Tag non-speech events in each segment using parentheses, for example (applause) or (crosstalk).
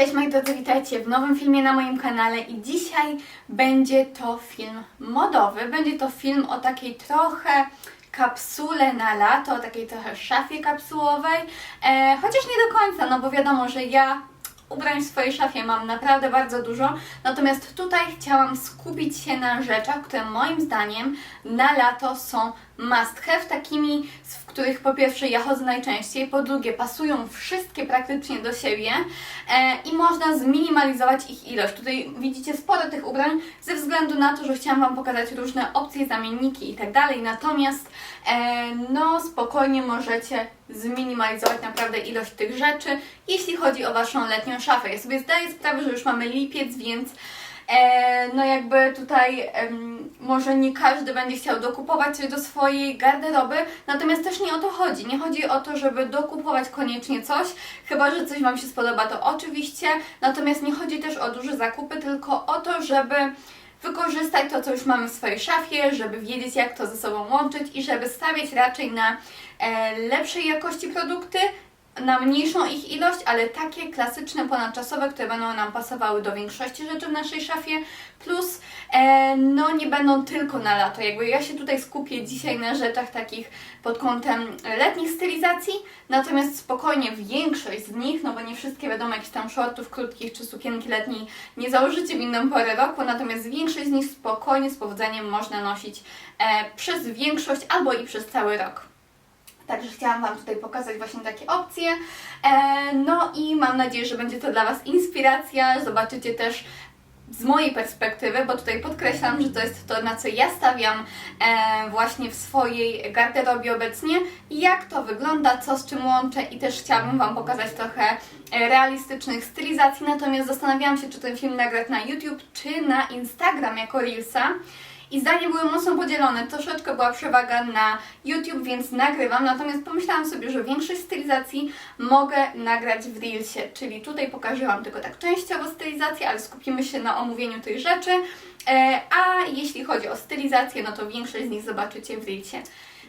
Cześć moi drodzy, witajcie w nowym filmie na moim kanale i dzisiaj będzie to film modowy. Będzie to film o takiej trochę kapsule na lato, o takiej trochę szafie kapsułowej, e, chociaż nie do końca, no bo wiadomo, że ja ubrań w swojej szafie mam naprawdę bardzo dużo, natomiast tutaj chciałam skupić się na rzeczach, które moim zdaniem na lato są must have, takimi, w których po pierwsze ja chodzę najczęściej, po drugie pasują wszystkie praktycznie do siebie e, i można zminimalizować ich ilość. Tutaj widzicie sporo tych ubrań ze względu na to, że chciałam Wam pokazać różne opcje, zamienniki i tak dalej, natomiast e, no spokojnie możecie zminimalizować naprawdę ilość tych rzeczy, jeśli chodzi o Waszą letnią szafę. Ja sobie zdaję sprawę, że już mamy lipiec, więc E, no jakby tutaj może nie każdy będzie chciał dokupować coś do swojej garderoby, natomiast też nie o to chodzi. Nie chodzi o to, żeby dokupować koniecznie coś, chyba że coś Wam się spodoba, to oczywiście, natomiast nie chodzi też o duże zakupy, tylko o to, żeby wykorzystać to, co już mamy w swojej szafie, żeby wiedzieć, jak to ze sobą łączyć i żeby stawiać raczej na e, lepszej jakości produkty, na mniejszą ich ilość, ale takie klasyczne, ponadczasowe, które będą nam pasowały do większości rzeczy w naszej szafie, plus e, no nie będą tylko na lato. Jakby ja się tutaj skupię dzisiaj na rzeczach takich pod kątem letnich stylizacji, natomiast spokojnie większość z nich, no bo nie wszystkie wiadomo, jakichś tam shortów krótkich czy sukienki letniej nie założycie w inną porę roku, natomiast większość z nich spokojnie, z powodzeniem można nosić e, przez większość albo i przez cały rok. Także chciałam Wam tutaj pokazać właśnie takie opcje. E, no i mam nadzieję, że będzie to dla Was inspiracja. Zobaczycie też z mojej perspektywy, bo tutaj podkreślam, że to jest to, na co ja stawiam e, właśnie w swojej garderobie obecnie, jak to wygląda, co z czym łączę i też chciałabym Wam pokazać trochę e, realistycznych stylizacji, natomiast zastanawiałam się, czy ten film nagrać na YouTube, czy na Instagram jako Reelsa. I zdania były mocno podzielone. Troszeczkę była przewaga na YouTube, więc nagrywam. Natomiast pomyślałam sobie, że większość stylizacji mogę nagrać w Reelsie. Czyli tutaj pokażę tylko tak częściowo stylizację, ale skupimy się na omówieniu tych rzeczy. E, a jeśli chodzi o stylizację, no to większość z nich zobaczycie w Reelsie.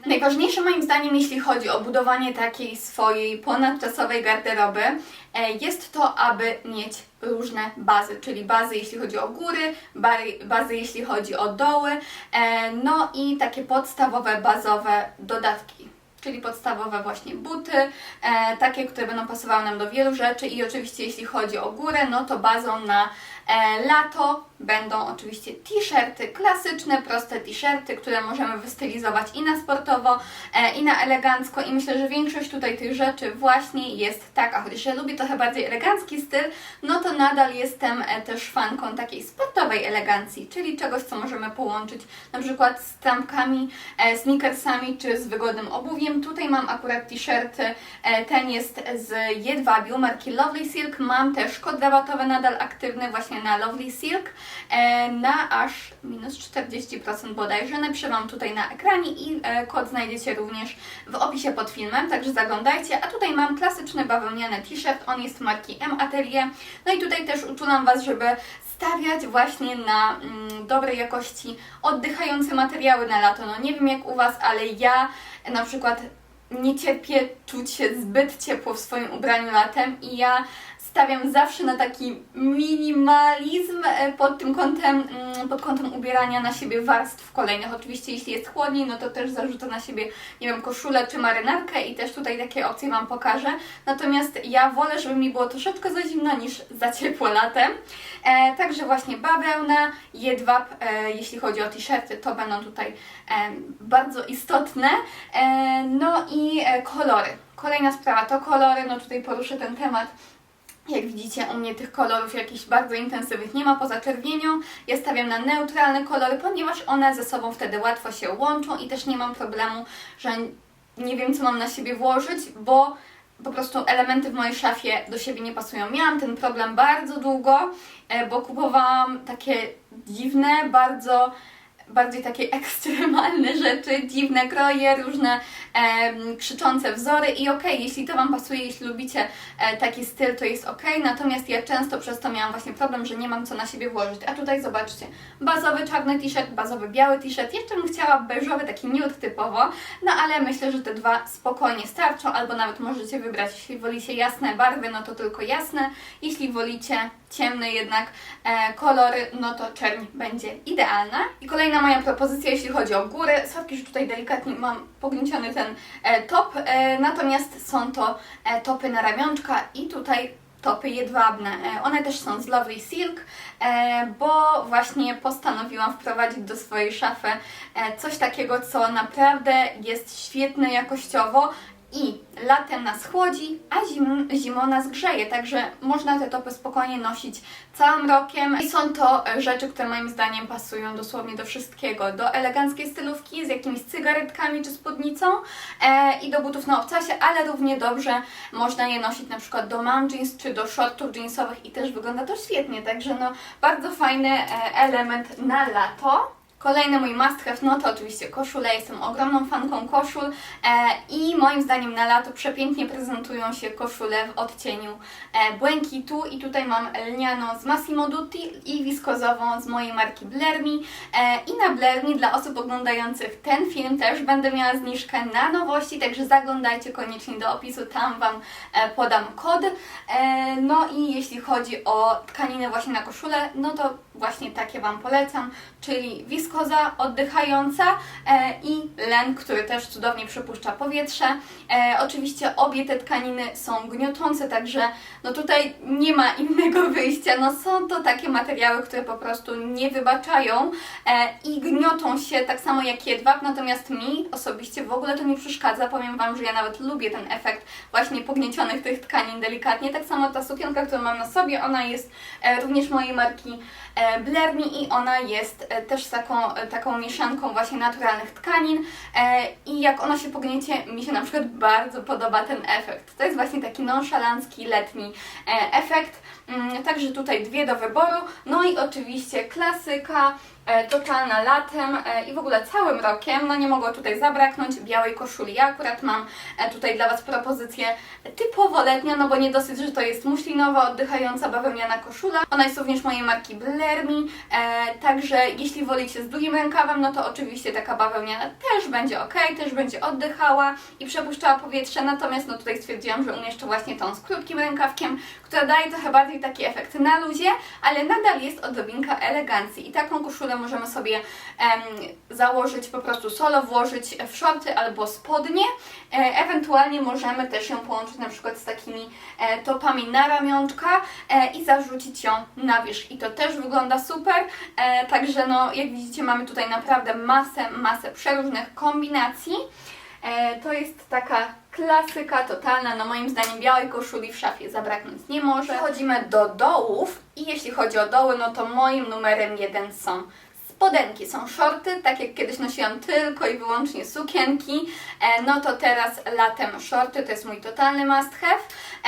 Najważniejsze moim zdaniem, jeśli chodzi o budowanie takiej swojej ponadczasowej garderoby, e, jest to, aby mieć różne bazy, czyli bazy jeśli chodzi o góry, bazy jeśli chodzi o doły, e, no i takie podstawowe, bazowe dodatki. Czyli podstawowe właśnie buty, e, takie, które będą pasowały nam do wielu rzeczy i oczywiście jeśli chodzi o górę, no to bazą na lato będą oczywiście t-shirty, klasyczne, proste t-shirty, które możemy wystylizować i na sportowo, e, i na elegancko. I myślę, że większość tutaj tych rzeczy właśnie jest taka, chociaż ja lubię trochę bardziej elegancki styl, no to nadal jestem e, też fanką takiej sportowej elegancji, czyli czegoś, co możemy połączyć na przykład z trampkami, e, sneakersami czy z wygodnym obuwiem. Tutaj mam akurat t-shirty, e, ten jest z Jedwabiu, marki Lovely Silk, mam też kod rabatowy nadal aktywny właśnie na Lovely Silk, e, na aż minus 40% bodajże. Napiszę Wam tutaj na ekranie i e, kod znajdziecie również w opisie pod filmem, także zaglądajcie. A tutaj mam klasyczny bawełniany t-shirt, on jest marki M Atelier. No i tutaj też uczulam Was, żeby stawiać właśnie na mm, dobrej jakości oddychające materiały na lato. No nie wiem jak u Was, ale ja na przykład nie cierpię czuć się zbyt ciepło w swoim ubraniu latem i ja stawiam zawsze na taki minimalizm e, pod tym kątem, mm, pod kątem ubierania na siebie warstw kolejnych. Oczywiście jeśli jest chłodniej, no to też zarzucę na siebie, nie wiem, koszulę czy marynarkę i też tutaj takie opcje Wam pokażę. Natomiast ja wolę, żeby mi było troszeczkę za zimno niż za ciepło latem. E, także właśnie bawełna, jedwab, e, jeśli chodzi o t-shirty, to będą tutaj e, bardzo istotne. E, no i e, kolory. Kolejna sprawa to kolory, no tutaj poruszę ten temat jak widzicie, u mnie tych kolorów jakichś bardzo intensywnych nie ma poza czerwienią. Ja stawiam na neutralne kolory, ponieważ one ze sobą wtedy łatwo się łączą i też nie mam problemu, że nie wiem, co mam na siebie włożyć, bo po prostu elementy w mojej szafie do siebie nie pasują. Miałam ten problem bardzo długo, e, bo kupowałam takie dziwne, bardzo bardziej takie (laughs) ekstremalne rzeczy, dziwne kroje, różne em, krzyczące wzory i okej, jeśli to Wam pasuje, jeśli lubicie e, taki styl, to jest okej, natomiast ja często przez to miałam właśnie problem, że nie mam co na siebie włożyć. A tutaj zobaczcie, bazowy czarny t-shirt, bazowy biały t-shirt, jeszcze bym chciała beżowy, taki nude typowo, no ale myślę, że te dwa spokojnie starczą, albo nawet możecie wybrać, jeśli wolicie jasne barwy, no to tylko jasne, jeśli wolicie ciemne jednak e, kolory, no to czerń będzie idealna. I kolejna moja propozycja, jeśli chodzi o górę, sorki, że tutaj delikatnie mam pognieciony ten e, top, e, natomiast są to e, topy na ramionczka i tutaj topy jedwabne. E, One też są z Lovely Silk, e, bo właśnie postanowiłam wprowadzić do swojej szafy e, coś takiego, co naprawdę jest świetne jakościowo i latem nas chłodzi, a zim, zimą nas grzeje, także można te topy spokojnie nosić całym rokiem. I są to rzeczy, które moim zdaniem pasują dosłownie do wszystkiego, do eleganckiej stylówki z jakimiś cygaretkami czy spódnicą e, i do butów na obcasie, ale równie dobrze można je nosić na przykład do mom jeans czy do shortów jeansowych i też wygląda to świetnie, także no bardzo fajny e, element na lato. Kolejny mój must have, no to oczywiście koszule. Jestem ogromną fanką koszul e, i moim zdaniem na lato przepięknie prezentują się koszule w odcieniu e, błękitu. I tutaj mam lnianą z Massimo Dutti i wiskozową z mojej marki Blair Me. E, I na Blair Me dla osób oglądających ten film też będę miała zniżkę na nowości, także zaglądajcie koniecznie do opisu, tam Wam e, podam kod. E, no i jeśli chodzi o tkaninę właśnie na koszulę, no to właśnie takie Wam polecam, czyli wiskoza oddychająca e, i len, który też cudownie przepuszcza powietrze. E, oczywiście obie te tkaniny są gniotące, także no tutaj nie ma (laughs) innego wyjścia. No są to takie materiały, które po prostu nie wybaczają e, i gniotą się tak samo jak jedwab, natomiast mi osobiście w ogóle to nie przeszkadza. Powiem Wam, że ja nawet lubię ten efekt właśnie pogniecionych tych tkanin delikatnie. Tak samo ta sukienka, którą mam na sobie, ona jest e, również mojej marki e, i ona jest e, też taką, e, taką mieszanką właśnie naturalnych tkanin i jak ona się pogniecie, mi się na przykład bardzo podoba ten efekt. To jest właśnie taki nonszalancki, letni e, efekt. Mm, Także tutaj dwie do wyboru. No i oczywiście klasyka, e, totalna latem e, i w ogóle całym rokiem. No nie mogło tutaj zabraknąć białej koszuli. Ja akurat mam e, tutaj dla Was propozycję typowo letnia, no bo nie dosyć, że to jest muślinowa, oddychająca bawełniana koszula. Ona jest również mojej marki e, także jeśli wolicie z długim rękawem, no to oczywiście taka bawełniana też będzie ok, też będzie oddychała i przepuszczała powietrze, natomiast no tutaj stwierdziłam, że umieszczę właśnie tą z krótkim rękawkiem, która daje trochę bardziej taki efekt na luzie, ale nadal jest odrobinka elegancji. I taką koszulę możemy sobie em, założyć po prostu solo, włożyć w shorty albo spodnie, e, ewentualnie możemy też ją połączyć na przykład z takimi e, topami na ramionczka e, i zarzucić ją na wierzch. I to też wygląda super, e, także no jak widzicie mamy tutaj naprawdę masę, masę przeróżnych kombinacji. E, to jest taka klasyka totalna, no moim zdaniem białej koszuli w szafie zabraknąć nie może. Przechodzimy do dołów i jeśli chodzi o doły, no to moim numerem jeden są spodenki, są shorty, tak jak kiedyś nosiłam tylko i wyłącznie sukienki, e, no to teraz latem shorty, to jest mój totalny must have.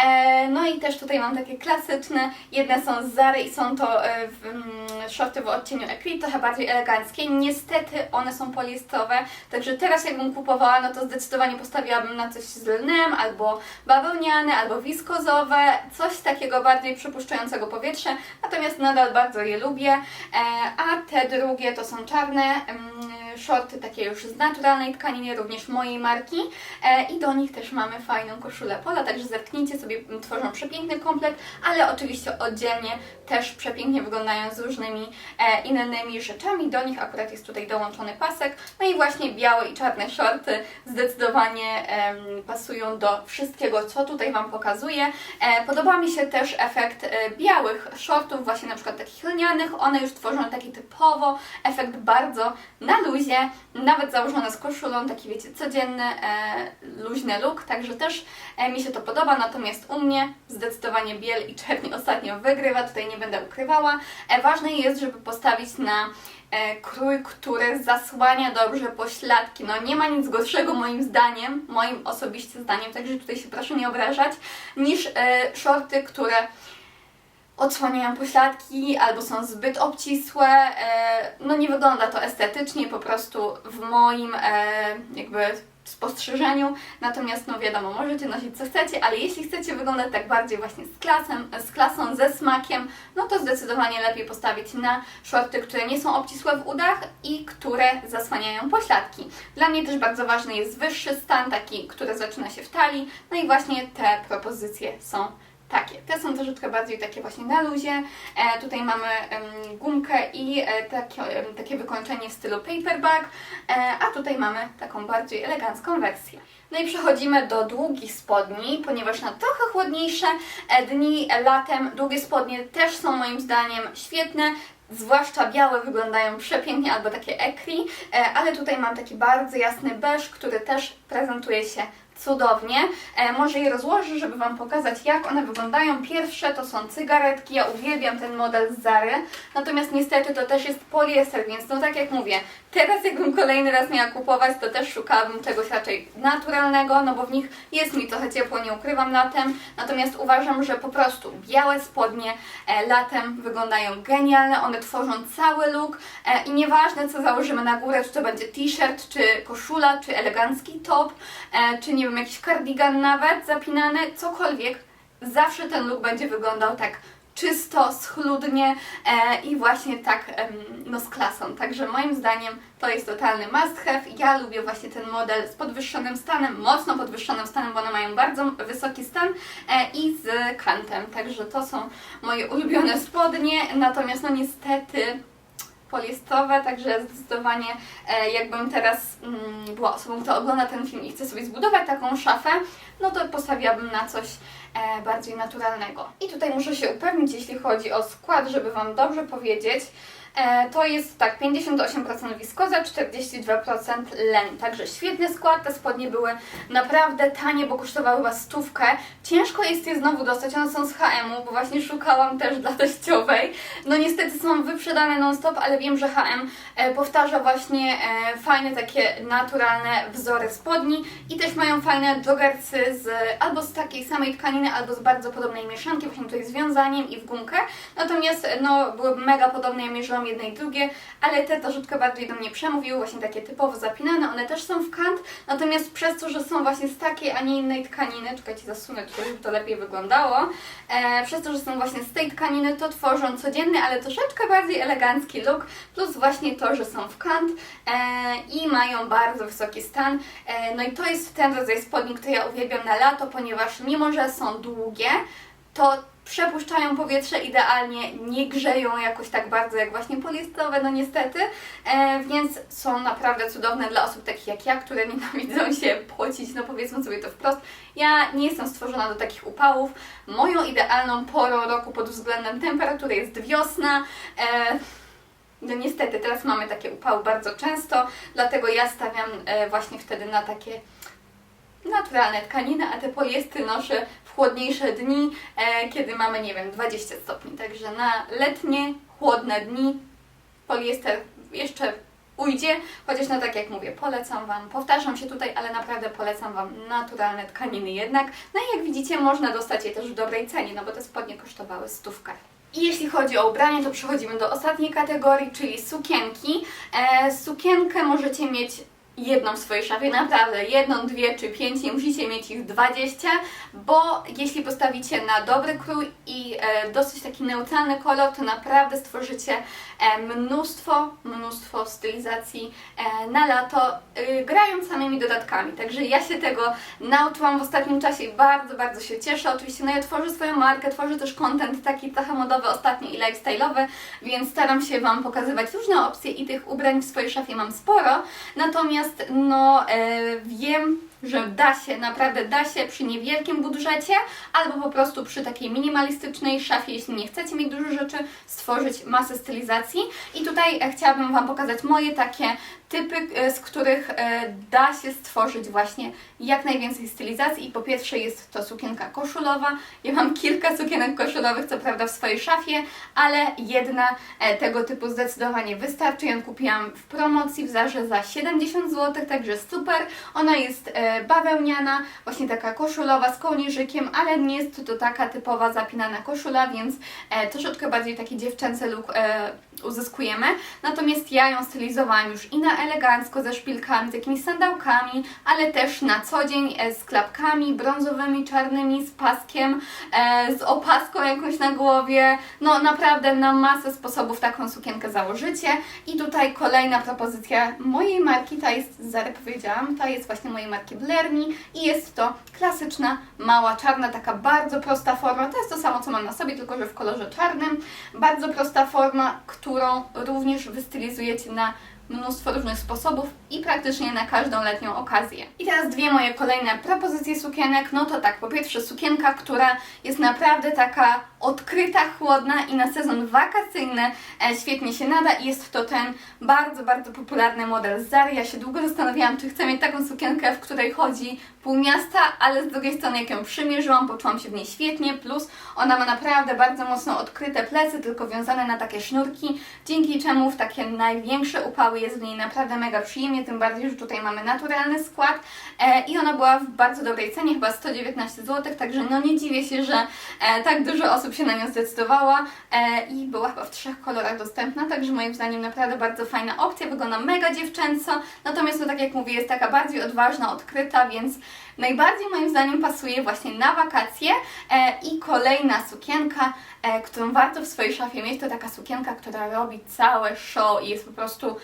E, no i też tutaj mam takie klasyczne, jedne są z Zary i są to e, mm, shorty w odcieniu Eclipse, trochę bardziej eleganckie. Niestety one są poliestrowe, także teraz jakbym kupowała, no to zdecydowanie postawiłabym na coś z lnem, albo bawełniane, albo wiskozowe, coś takiego bardziej przepuszczającego powietrze, natomiast nadal bardzo je lubię. A te drugie to są czarne shorty, takie już z naturalnej tkaniny, również mojej marki e, i do nich też mamy fajną koszulę pola, także zerknijcie sobie, tworzą przepiękny komplet, ale oczywiście oddzielnie też przepięknie wyglądają z różnymi e, innymi rzeczami. Do nich akurat jest tutaj dołączony pasek, no i właśnie białe i czarne shorty zdecydowanie pasują do wszystkiego, co tutaj Wam pokazuję. E, podoba mi się też efekt białych shortów, właśnie na przykład takich lnianych. One już tworzą taki typowo efekt bardzo na luzie, nawet założone z koszulą, taki wiecie, codzienny, e, luźny look, także też e, mi się to podoba, natomiast u mnie zdecydowanie biel i czerni (laughs) ostatnio wygrywa, tutaj nie będę ukrywała. E, ważne jest, żeby postawić na e, krój, który zasłania dobrze pośladki. No nie ma nic gorszego moim zdaniem, moim osobiście zdaniem, także tutaj się proszę nie obrażać, niż e, shorty, które odsłaniają pośladki albo są zbyt obcisłe. E, no nie wygląda to estetycznie, po prostu w moim e, jakby spostrzeżeniu. Natomiast no wiadomo, możecie nosić co chcecie, ale jeśli chcecie wyglądać tak bardziej właśnie z, klasem, z klasą, ze smakiem, no to zdecydowanie lepiej postawić na shorty, które nie są obcisłe w udach i które zasłaniają pośladki. Dla mnie też bardzo ważny jest wyższy stan, taki, który zaczyna się w talii, no i właśnie te propozycje są takie. Te są troszeczkę bardziej takie właśnie na luzie. E, tutaj mamy gumkę i e, takie, takie wykończenie w stylu paperback, e, a tutaj mamy taką bardziej elegancką wersję. No i przechodzimy do długich spodni, ponieważ na trochę chłodniejsze e, dni latem długie spodnie też są moim zdaniem świetne. Zwłaszcza białe wyglądają przepięknie, albo takie ekri, e, ale tutaj mam taki bardzo jasny beż, który też prezentuje się cudownie. E, może je rozłożę, żeby Wam pokazać, jak one wyglądają. Pierwsze to są cygaretki, ja uwielbiam ten model z Zary, natomiast niestety to też jest poliester, więc no tak jak mówię, teraz jakbym kolejny raz miała kupować, to też szukałabym czegoś raczej naturalnego, no bo w nich jest mi trochę ciepło, nie ukrywam latem, natomiast uważam, że po prostu białe spodnie e, latem wyglądają genialne, one tworzą cały look e, i nieważne co założymy na górę, czy to będzie t-shirt, czy koszula, czy elegancki top, e, czy nie wiem, jakiś kardigan nawet zapinany, cokolwiek, zawsze ten look będzie wyglądał tak czysto, schludnie e, i właśnie tak no z klasą. Także moim zdaniem to jest totalny must have. Ja lubię właśnie ten model z podwyższonym stanem, mocno podwyższonym stanem, bo one mają bardzo wysoki stan e, i z kantem. Także to są moje ulubione spodnie. Natomiast no niestety poliestrowe, także zdecydowanie e, jakbym teraz mm, była osobą, która ogląda ten film i chce sobie zbudować taką szafę, no to postawiłabym na coś bardziej naturalnego. I tutaj muszę się upewnić, jeśli chodzi o skład, żeby Wam dobrze powiedzieć. E, to jest tak 58% wiskoza, 42% len. Także świetny skład. Te spodnie były naprawdę tanie, bo kosztowały chyba stówkę. Ciężko jest je znowu dostać, one są z HM-u, bo właśnie szukałam też dla teściowej. No niestety są wyprzedane non-stop, ale wiem, że HM powtarza właśnie e, fajne takie naturalne wzory spodni i też mają fajne jogersy z albo z takiej samej tkaniny, albo z bardzo podobnej mieszanki, właśnie tutaj z wiązaniem i w gumkę. Natomiast no były mega podobne, ja mierzyłam jedne i drugie, ale te troszeczkę bardziej do mnie przemówiły, właśnie takie typowo zapinane, one też są w kant, natomiast przez to, że są właśnie z takiej, a nie innej tkaniny, czekajcie, zasunę tutaj, żeby to lepiej wyglądało, e, przez to, że są właśnie z tej tkaniny, to tworzą codzienny, ale troszeczkę bardziej elegancki look, plus właśnie to, że są w kant e, i mają bardzo wysoki stan, e, no i to jest ten rodzaj spodni, który ja uwielbiam na lato, ponieważ mimo, że są długie, to przepuszczają powietrze idealnie, nie grzeją jakoś tak bardzo jak właśnie poliestrowe, no niestety, e, więc są naprawdę cudowne dla osób takich jak ja, które (laughs) nienawidzą się płocić, no powiedzmy sobie to wprost. Ja nie jestem stworzona do takich upałów. Moją idealną porą roku pod względem temperatury jest wiosna. E, no niestety, teraz mamy takie upały bardzo często, dlatego ja stawiam e, właśnie wtedy na takie naturalne tkaniny, a te poliestry noszę chłodniejsze dni, e, kiedy mamy, nie wiem, 20 stopni. Także na letnie, chłodne dni poliester jeszcze ujdzie, chociaż no tak jak mówię, polecam Wam, powtarzam się tutaj, ale naprawdę polecam Wam naturalne tkaniny jednak. No i jak widzicie, można dostać je też w dobrej cenie, no bo te spodnie kosztowały stówkę. I jeśli chodzi o ubranie, to przechodzimy do ostatniej kategorii, czyli sukienki. E, sukienkę możecie mieć jedną w swojej szafie, naprawdę jedną, dwie czy pięć, nie musicie mieć ich 20, bo jeśli postawicie na dobry krój i e, dosyć taki neutralny kolor, to naprawdę stworzycie e, mnóstwo, mnóstwo stylizacji e, na lato, e, grając samymi dodatkami. Także ja się tego nauczyłam w ostatnim czasie i bardzo, bardzo się cieszę. Oczywiście no ja tworzę swoją markę, tworzę też content taki trochę modowy ostatnio i lifestyle'owy, więc staram się Wam pokazywać różne opcje i tych ubrań w swojej szafie mam sporo. Natomiast no e, wiem, że da się, naprawdę da się przy niewielkim budżecie albo po prostu przy takiej minimalistycznej szafie, jeśli nie chcecie mieć dużo rzeczy, stworzyć masę stylizacji. I tutaj e, chciałabym Wam pokazać moje takie typy, e, z których e, da się stworzyć właśnie jak najwięcej stylizacji. I po pierwsze jest to sukienka koszulowa. Ja mam kilka sukienek koszulowych, co prawda w swojej szafie, ale jedna tego typu zdecydowanie wystarczy. Ją kupiłam w promocji w Zarze za 70 zł, także super. Ona jest bawełniana, właśnie taka koszulowa z kołnierzykiem, ale nie jest to taka typowa zapinana koszula, więc e, troszeczkę bardziej taki dziewczęcy look e, uzyskujemy. Natomiast ja ją stylizowałam już i na elegancko, ze szpilkami, z jakimiś sandałkami, ale też na co dzień e, z klapkami brązowymi, czarnymi, z paskiem, z opaską jakąś na głowie. No naprawdę na masę sposobów taką sukienkę założycie. I tutaj kolejna propozycja mojej marki, ta jest, zaraz powiedziałam, ta jest właśnie mojej marki Me i jest to klasyczna, mała, czarna, taka bardzo prosta forma. To jest to samo, co mam na sobie, tylko że w kolorze czarnym. Bardzo prosta forma, którą również wystylizujecie na mnóstwo różnych sposobów i praktycznie na każdą letnią okazję. I teraz dwie moje kolejne propozycje sukienek. No to tak, po pierwsze sukienka, która jest naprawdę taka odkryta, chłodna i na sezon wakacyjny e, świetnie się nada. I jest to ten bardzo, bardzo popularny model z Zary. Ja się długo zastanawiałam, czy chcę mieć taką sukienkę, w której chodzi pół miasta, ale z drugiej strony jak ją przymierzyłam, poczułam się w niej świetnie, plus ona ma naprawdę bardzo mocno odkryte plecy, tylko wiązane na takie sznurki, dzięki czemu w takie największe upały jest w niej naprawdę mega przyjemnie, tym bardziej, że tutaj mamy naturalny skład e, i ona była w bardzo dobrej cenie, chyba 119 zł, także no nie dziwię się, że e, tak dużo osób się na nią zdecydowała e, i była chyba w trzech kolorach dostępna, także moim zdaniem naprawdę bardzo fajna opcja, wygląda mega dziewczęco, natomiast no tak jak mówię, jest taka bardziej odważna, odkryta, więc najbardziej moim zdaniem pasuje właśnie na wakacje e, i kolejna sukienka, e, którą warto w swojej szafie mieć, to taka sukienka, która robi całe show i jest po prostu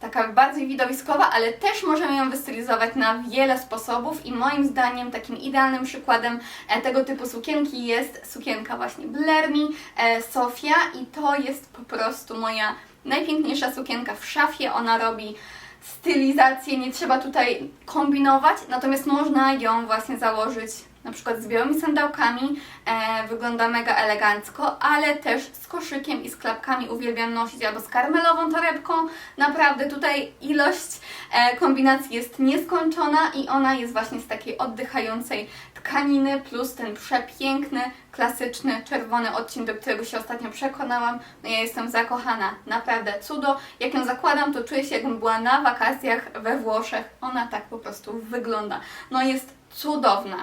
taka bardziej widowiskowa, ale też możemy ją wystylizować na wiele sposobów i moim zdaniem takim idealnym przykładem e, tego typu sukienki jest sukienka właśnie Blair Me, e, Sofia i to jest po prostu moja najpiękniejsza sukienka w szafie, ona robi stylizację, nie trzeba tutaj kombinować, natomiast można ją właśnie założyć na przykład z białymi sandałkami, e, wygląda mega elegancko, ale też z koszykiem i z klapkami uwielbiam nosić, albo z karmelową torebką. Naprawdę tutaj ilość e, kombinacji jest nieskończona i ona jest właśnie z takiej oddychającej tkaniny, plus ten przepiękny, klasyczny, czerwony odcień, do którego się ostatnio przekonałam. No ja jestem zakochana, naprawdę cudo. Jak ją zakładam, to czuję się jakbym była na wakacjach we Włoszech. Ona tak po prostu wygląda. No jest cudowna.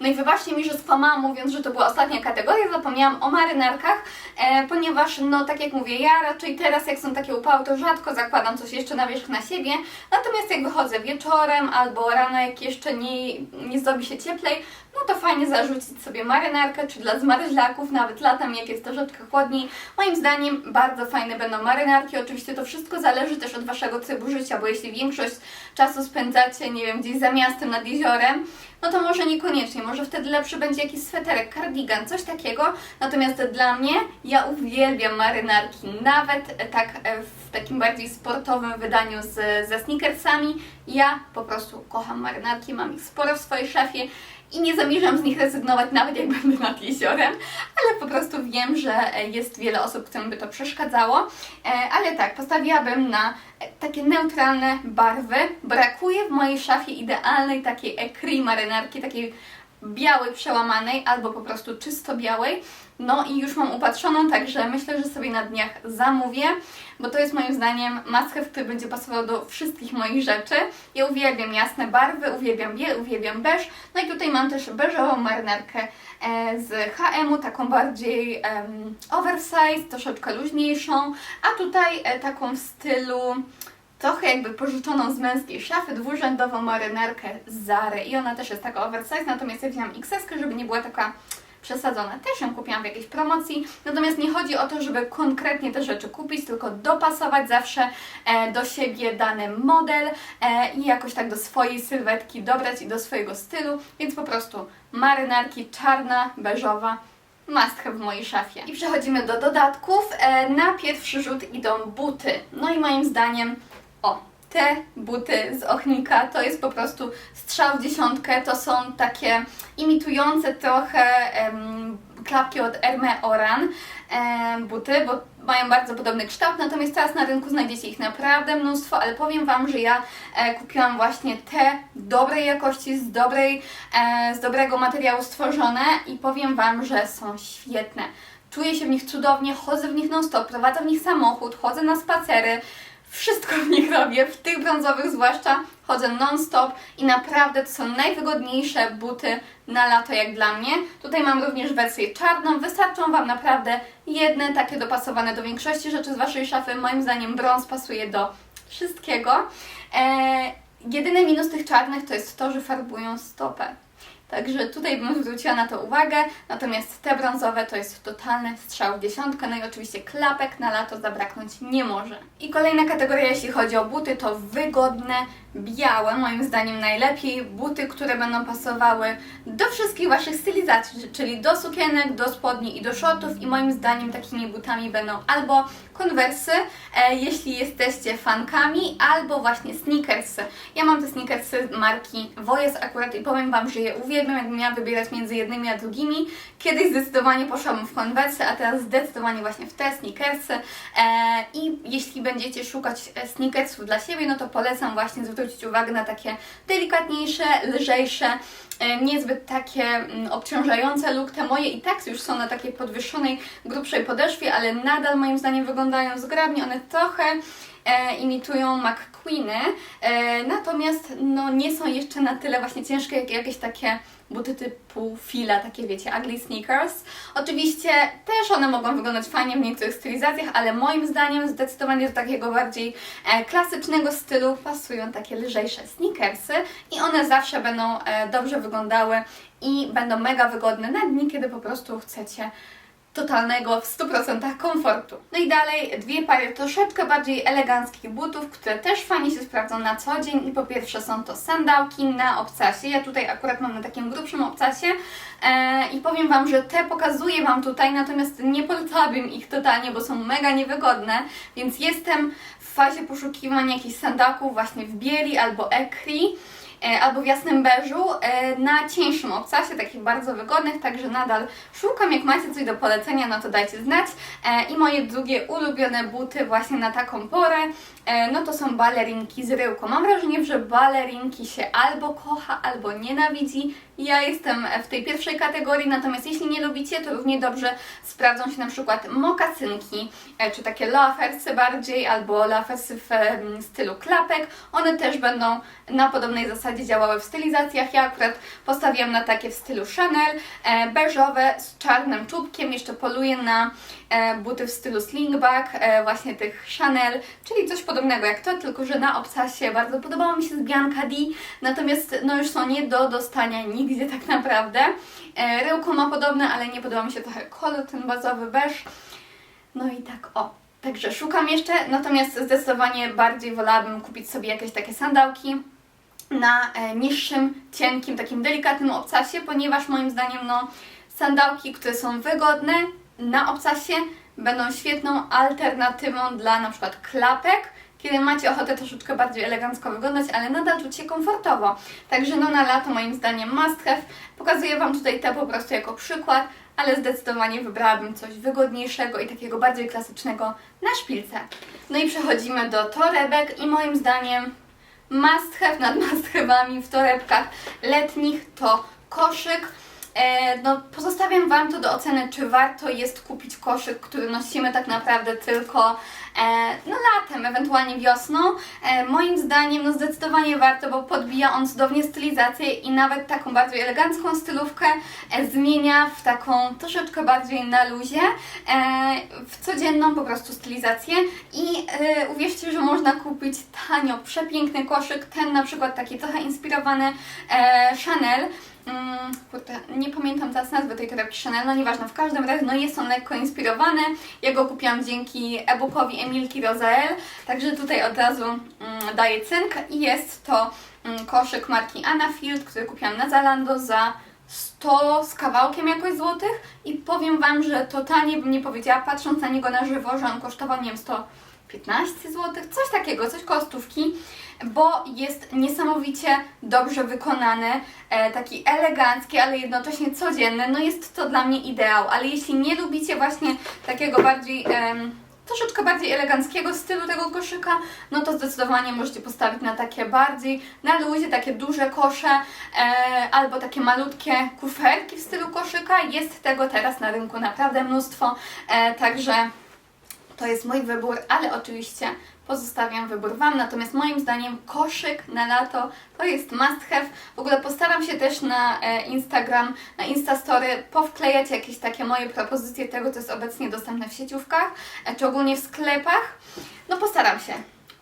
No i wybaczcie mi, że skłamałam mówiąc, że to była ostatnia kategoria, zapomniałam o marynarkach, e, ponieważ no tak jak mówię, ja raczej teraz jak są takie upały, to rzadko zakładam coś jeszcze na wierzch na siebie, natomiast jak wychodzę wieczorem albo rano jak jeszcze nie, nie zrobi się cieplej, no to fajnie zarzucić sobie marynarkę, czy dla zmaryźlaków, nawet latem jak jest troszeczkę chłodniej. Moim zdaniem bardzo fajne będą marynarki, oczywiście to wszystko zależy też od Waszego trybu życia, bo jeśli większość czasu spędzacie, nie wiem, gdzieś za miastem, nad jeziorem, no to może niekoniecznie, może wtedy lepszy będzie jakiś sweterek, kardigan, coś takiego. Natomiast dla mnie, ja uwielbiam marynarki, nawet tak e, w takim bardziej sportowym wydaniu z, ze sneakersami. Ja po prostu kocham marynarki, mam ich sporo w swojej szafie i nie zamierzam z nich rezygnować, nawet jak będę nad jeziorem, ale po prostu wiem, że e, jest wiele osób, którym by to przeszkadzało. E, Ale tak, postawiłabym na takie neutralne barwy. Brakuje w mojej szafie idealnej takiej ecri marynarki, takiej białej, przełamanej, albo po prostu czysto białej. No i już mam upatrzoną, także myślę, że sobie na dniach zamówię, bo to jest moim zdaniem have, który będzie pasował do wszystkich moich rzeczy. Ja uwielbiam jasne barwy, uwielbiam biel, uwielbiam beż. No i tutaj mam też beżową marynarkę e, z H&M-u, taką bardziej em, oversize, troszeczkę luźniejszą, a tutaj e, taką w stylu trochę jakby pożyczoną z męskiej szafy, dwurzędową marynarkę z Zary i ona też jest taka oversize, natomiast ja wzięłam XS, żeby nie była taka przesadzona. Też ją kupiłam w jakiejś promocji, natomiast nie chodzi o to, żeby konkretnie te rzeczy kupić, tylko dopasować zawsze e, do siebie dany model e, i jakoś tak do swojej sylwetki dobrać i do swojego stylu, więc po prostu marynarki czarna, beżowa, must have w mojej szafie. I przechodzimy do dodatków. E, na pierwszy rzut idą buty. No i moim zdaniem, o, te buty z ochnika to jest po prostu strzał w dziesiątkę. To są takie imitujące trochę em, klapki od Hermé Oran em, buty, bo mają bardzo podobny kształt, natomiast teraz na rynku znajdziecie ich naprawdę mnóstwo, ale powiem Wam, że ja e, kupiłam właśnie te dobrej jakości, z, dobrej, e, z dobrego materiału stworzone i powiem Wam, że są świetne. Czuję się w nich cudownie, chodzę w nich non stop, prowadzę w nich samochód, chodzę na spacery. Wszystko w nich robię, w tych brązowych zwłaszcza chodzę non-stop i naprawdę to są najwygodniejsze buty na lato jak dla mnie. Tutaj mam również wersję czarną, wystarczą Wam naprawdę jedne takie dopasowane do większości rzeczy z Waszej szafy. Moim zdaniem brąz pasuje do wszystkiego. Eee, jedyny minus tych czarnych to jest to, że farbują stopę. Także tutaj bym zwróciła na to uwagę, natomiast te brązowe to jest totalny strzał w dziesiątkę, no i oczywiście klapek na lato zabraknąć nie może. I kolejna kategoria, jeśli chodzi o buty, to wygodne, białe, moim zdaniem najlepiej, buty, które będą pasowały do wszystkich Waszych stylizacji, czyli do sukienek, do spodni i do shortów i moim zdaniem takimi butami będą albo konwersy, e, jeśli jesteście fankami, albo właśnie sneakersy. Ja mam te sneakersy marki Voyes akurat i powiem Wam, że je uwielbiam, jakbym miała wybierać między jednymi a drugimi. Kiedyś zdecydowanie poszłabym w konwersy, a teraz zdecydowanie właśnie w te sneakersy. E, I jeśli będziecie szukać e, sneakersów dla siebie, no to polecam właśnie zwrócić uwagę na takie delikatniejsze, lżejsze, e, niezbyt takie mm, obciążające look. Te moje i tak już są na takiej podwyższonej, grubszej podeszwie, ale nadal moim zdaniem wyglądają zgrabnie. One trochę e, imitują McQueeny, e, natomiast no, nie są jeszcze na tyle właśnie ciężkie jak jakieś takie buty typu fila, takie wiecie, ugly sneakers. Oczywiście też one mogą wyglądać fajnie w niektórych stylizacjach, ale moim zdaniem zdecydowanie do takiego bardziej e, klasycznego stylu pasują takie lżejsze sneakersy i one zawsze będą e, dobrze wyglądały i będą mega wygodne na dni, kiedy po prostu chcecie totalnego w 100% komfortu. No i dalej dwie pary troszeczkę bardziej eleganckich butów, które też fajnie się sprawdzą na co dzień i po pierwsze są to sandałki na obcasie. Ja tutaj akurat mam na takim grubszym obcasie e, i powiem Wam, że te pokazuję Wam tutaj, natomiast nie polecałabym ich totalnie, bo są mega niewygodne, więc jestem w fazie poszukiwania jakichś sandałków właśnie w bieli albo ekri albo w jasnym beżu e, na cieńszym obcasie, takich bardzo wygodnych, także nadal szukam. Jak macie coś do polecenia, no to dajcie znać. E, I moje drugie ulubione buty właśnie na taką porę, e, no to są balerinki z ryłką. Mam wrażenie, że balerinki się albo kocha, albo nienawidzi. Ja jestem w tej pierwszej kategorii, natomiast jeśli nie lubicie, to równie dobrze sprawdzą się na przykład mokasynki, e, czy takie loafersy bardziej, albo loafersy w stylu klapek. One też będą na podobnej zasadzie działały w stylizacjach. Ja akurat postawiłam na takie w stylu Chanel, e, beżowe z czarnym czubkiem. Jeszcze poluję na e, buty w stylu slingback, e, właśnie tych Chanel, czyli coś podobnego jak to, tylko że na obcasie bardzo podobało mi się z Bianca D, natomiast no już są nie do dostania nigdzie tak naprawdę. E, Ryłko ma podobne, ale nie podoba mi się trochę kolor, ten bazowy beż. No i tak o. Także szukam jeszcze, natomiast zdecydowanie bardziej wolałabym kupić sobie jakieś takie sandałki na e, niższym, cienkim, takim delikatnym obcasie, ponieważ moim zdaniem no, sandałki, które są wygodne na obcasie będą świetną alternatywą dla na przykład klapek, kiedy macie ochotę troszeczkę bardziej elegancko wyglądać, ale nadal czuć się komfortowo. Także no na lato moim zdaniem must have. Pokazuję Wam tutaj te po prostu jako przykład, ale zdecydowanie wybrałabym coś wygodniejszego i takiego bardziej klasycznego na szpilce. No i przechodzimy do torebek i moim zdaniem must have nad (laughs) must have'ami w torebkach letnich to koszyk. E, no, pozostawiam Wam to do oceny, czy warto jest kupić koszyk, który nosimy tak naprawdę tylko e, no, latem, ewentualnie wiosną. E, moim zdaniem no, zdecydowanie warto, bo podbija on cudownie stylizację i nawet taką bardziej elegancką stylówkę zmienia w taką troszeczkę bardziej na luzie, w codzienną po prostu stylizację i uwierzcie, że można kupić tanio przepiękny koszyk, ten na przykład taki trochę inspirowany Chanel, Mm, kurde, nie pamiętam teraz nazwy tej torebki Chanel, no nieważne, w każdym razie no jest on lekko inspirowany. Ja go kupiłam dzięki e-bookowi Emilki Rozael, także tutaj od razu mm, daję cynk i jest to mm, koszyk marki Anafield, który kupiłam na Zalando za 100 z kawałkiem jakoś złotych i powiem Wam, że totalnie bym nie powiedziała, patrząc na niego na żywo, że on kosztował, nie wiem, 115 zł, coś takiego, coś kostówki, bo jest niesamowicie dobrze wykonany, e, taki elegancki, ale jednocześnie codzienny. No jest to dla mnie ideał, ale jeśli nie lubicie właśnie takiego bardziej... em, troszeczkę bardziej eleganckiego stylu tego koszyka, no to zdecydowanie możecie postawić na takie bardziej na luzie, takie duże kosze e, albo takie malutkie kuferki w stylu koszyka. Jest tego teraz na rynku naprawdę mnóstwo, e, także to jest mój wybór, ale oczywiście pozostawiam wybór Wam. Natomiast moim zdaniem koszyk na lato to jest must have. W ogóle postaram się też na e, Instagram, na Instastory powklejać jakieś takie moje propozycje tego, co jest obecnie dostępne w sieciówkach, e, czy ogólnie w sklepach. No postaram się.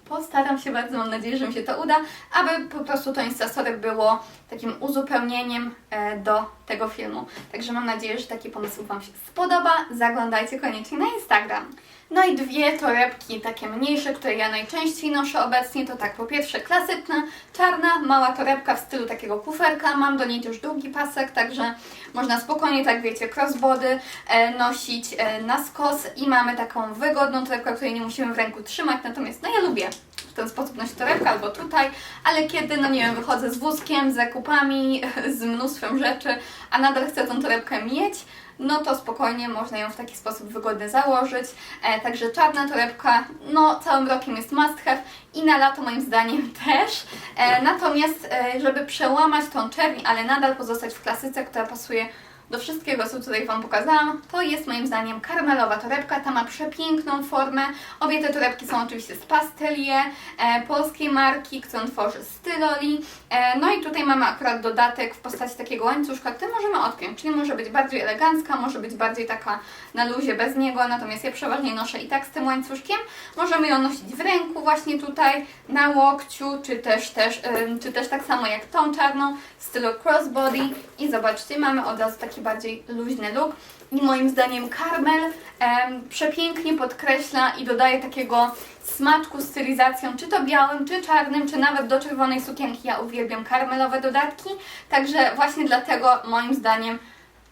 Postaram się bardzo, mam nadzieję, że mi się to uda, aby po prostu to Instastory było takim uzupełnieniem e, do tego filmu. Także mam nadzieję, że taki pomysł Wam się spodoba. Zaglądajcie koniecznie na Instagram. No i dwie torebki takie mniejsze, które ja najczęściej noszę obecnie, to tak po pierwsze klasyczna, czarna, mała torebka w stylu takiego kuferka, mam do niej też długi pasek, także można spokojnie, tak wiecie, crossbody e, nosić e, na skos i mamy taką wygodną torebkę, której nie musimy w ręku trzymać, natomiast no ja lubię w ten sposób nosić torebkę albo tutaj, ale kiedy, no nie wiem, wychodzę z wózkiem, z zakupami, (laughs) z mnóstwem rzeczy, a nadal chcę tą torebkę mieć, no to spokojnie można ją w taki sposób wygodny założyć. E, także czarna torebka, no całym rokiem jest must have i na lato moim zdaniem (laughs) też. E, natomiast, e, żeby przełamać tą czerni, ale nadal pozostać w klasyce, która pasuje do wszystkiego, co tutaj Wam pokazałam, to jest moim zdaniem karmelowa torebka. Ta ma przepiękną formę. Obie te torebki są oczywiście z Pastelie, e, polskiej marki, którą tworzy Styloli. E, no i tutaj mamy akurat dodatek w postaci takiego łańcuszka, który możemy odpiąć, czyli może być bardziej elegancka, może być bardziej taka na luzie bez niego, natomiast ja przeważnie noszę i tak z tym łańcuszkiem. Możemy ją nosić w ręku właśnie tutaj, na łokciu, czy też, też, ym, czy też tak samo jak tą czarną w stylu crossbody i zobaczcie, mamy od razu taki bardziej luźny look i moim zdaniem Carmel em, przepięknie podkreśla i dodaje takiego smaczku stylizacją, czy to białym, czy czarnym, czy nawet do czerwonej sukienki. Ja uwielbiam karmelowe dodatki, także właśnie dlatego moim zdaniem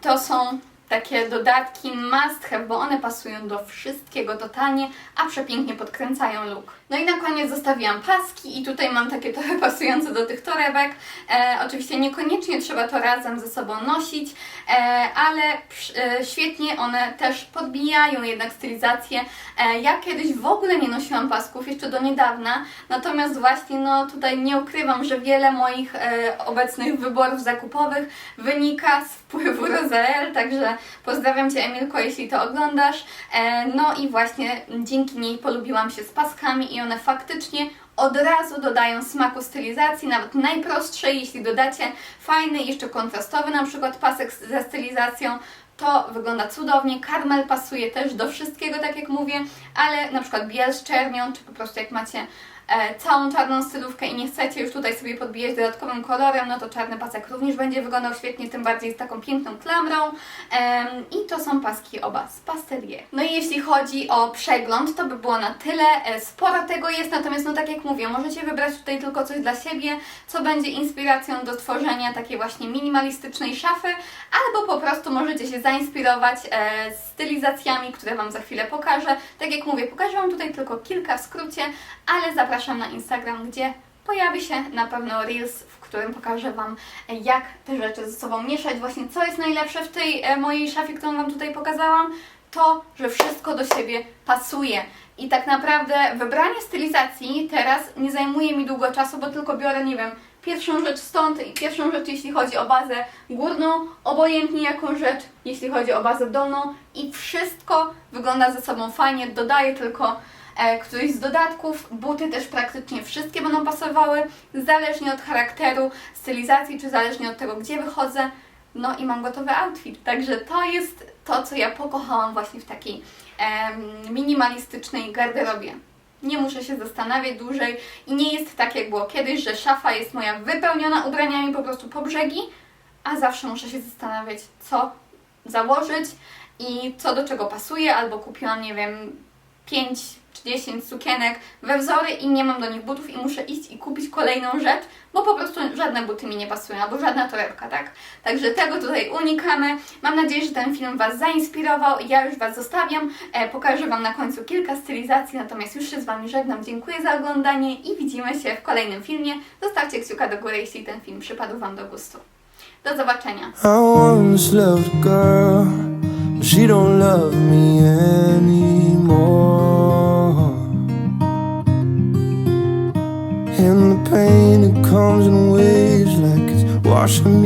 to są takie dodatki must have, bo one pasują do wszystkiego totalnie, a przepięknie podkręcają look. No i na koniec zostawiłam paski i tutaj mam takie trochę (laughs) pasujące do tych torebek. E, oczywiście niekoniecznie trzeba to razem ze sobą nosić, e, ale e, świetnie one też podbijają jednak stylizację. E, ja kiedyś w ogóle nie nosiłam pasków, jeszcze do niedawna, natomiast właśnie no tutaj nie ukrywam, że wiele moich e, obecnych wyborów zakupowych wynika z wpływu Rozael, także pozdrawiam Cię Emilko, jeśli to oglądasz. E, no i właśnie dzięki niej polubiłam się z paskami one faktycznie od razu dodają smaku stylizacji, nawet najprostszej, jeśli dodacie fajny, jeszcze kontrastowy na przykład pasek ze stylizacją, to wygląda cudownie. Karmel pasuje też do wszystkiego, tak jak mówię, ale na przykład biel z czernią, czy po prostu jak macie całą czarną stylówkę i nie chcecie już tutaj sobie podbijać dodatkowym kolorem, no to czarny pasek również będzie wyglądał świetnie, tym bardziej z taką piękną klamrą. I to są paski oba z Pastelier. No i jeśli chodzi o przegląd, to by było na tyle. E, Sporo tego jest, natomiast no tak jak mówię, możecie wybrać tutaj tylko coś dla siebie, co będzie inspiracją do tworzenia takiej właśnie minimalistycznej szafy, albo po prostu możecie się zainspirować e, stylizacjami, które Wam za chwilę pokażę. Tak jak mówię, pokażę Wam tutaj tylko kilka w skrócie, ale zapraszam na Instagram, gdzie pojawi się na pewno Reels, w którym pokażę Wam, jak te rzeczy ze sobą mieszać. Właśnie co jest najlepsze w tej e, mojej szafie, którą Wam tutaj pokazałam, to, że wszystko do siebie pasuje. I tak naprawdę wybranie stylizacji teraz nie zajmuje mi długo czasu, bo tylko biorę, nie wiem, pierwszą rzecz stąd i pierwszą rzecz, jeśli chodzi o bazę górną, obojętnie jaką rzecz, jeśli chodzi o bazę dolną i wszystko wygląda ze sobą fajnie, dodaję tylko któryś z dodatków, buty też praktycznie wszystkie będą pasowały, zależnie od charakteru, stylizacji, czy zależnie od tego, gdzie wychodzę, no i mam gotowy outfit. Także to jest to, co ja pokochałam właśnie w takiej em, minimalistycznej garderobie. Nie muszę się zastanawiać dłużej i nie jest tak, jak było kiedyś, że szafa jest moja wypełniona ubraniami po prostu po brzegi, a zawsze muszę się zastanawiać, co założyć i co do czego pasuje, albo kupiłam, nie wiem, 5 czy 10 sukienek we wzory i nie mam do nich butów i muszę iść i kupić kolejną rzecz, bo po prostu żadne buty mi nie pasują, albo żadna torebka, tak? Także tego tutaj unikamy. Mam nadzieję, że ten film Was zainspirował. Ja już Was zostawiam. E, pokażę Wam na końcu kilka stylizacji, natomiast już się z Wami żegnam. Dziękuję za oglądanie i widzimy się w kolejnym filmie. Zostawcie kciuka do góry, jeśli ten film przypadł Wam do gustu. Do zobaczenia. She don't love me anymore. And the pain it comes in waves like it's washing me.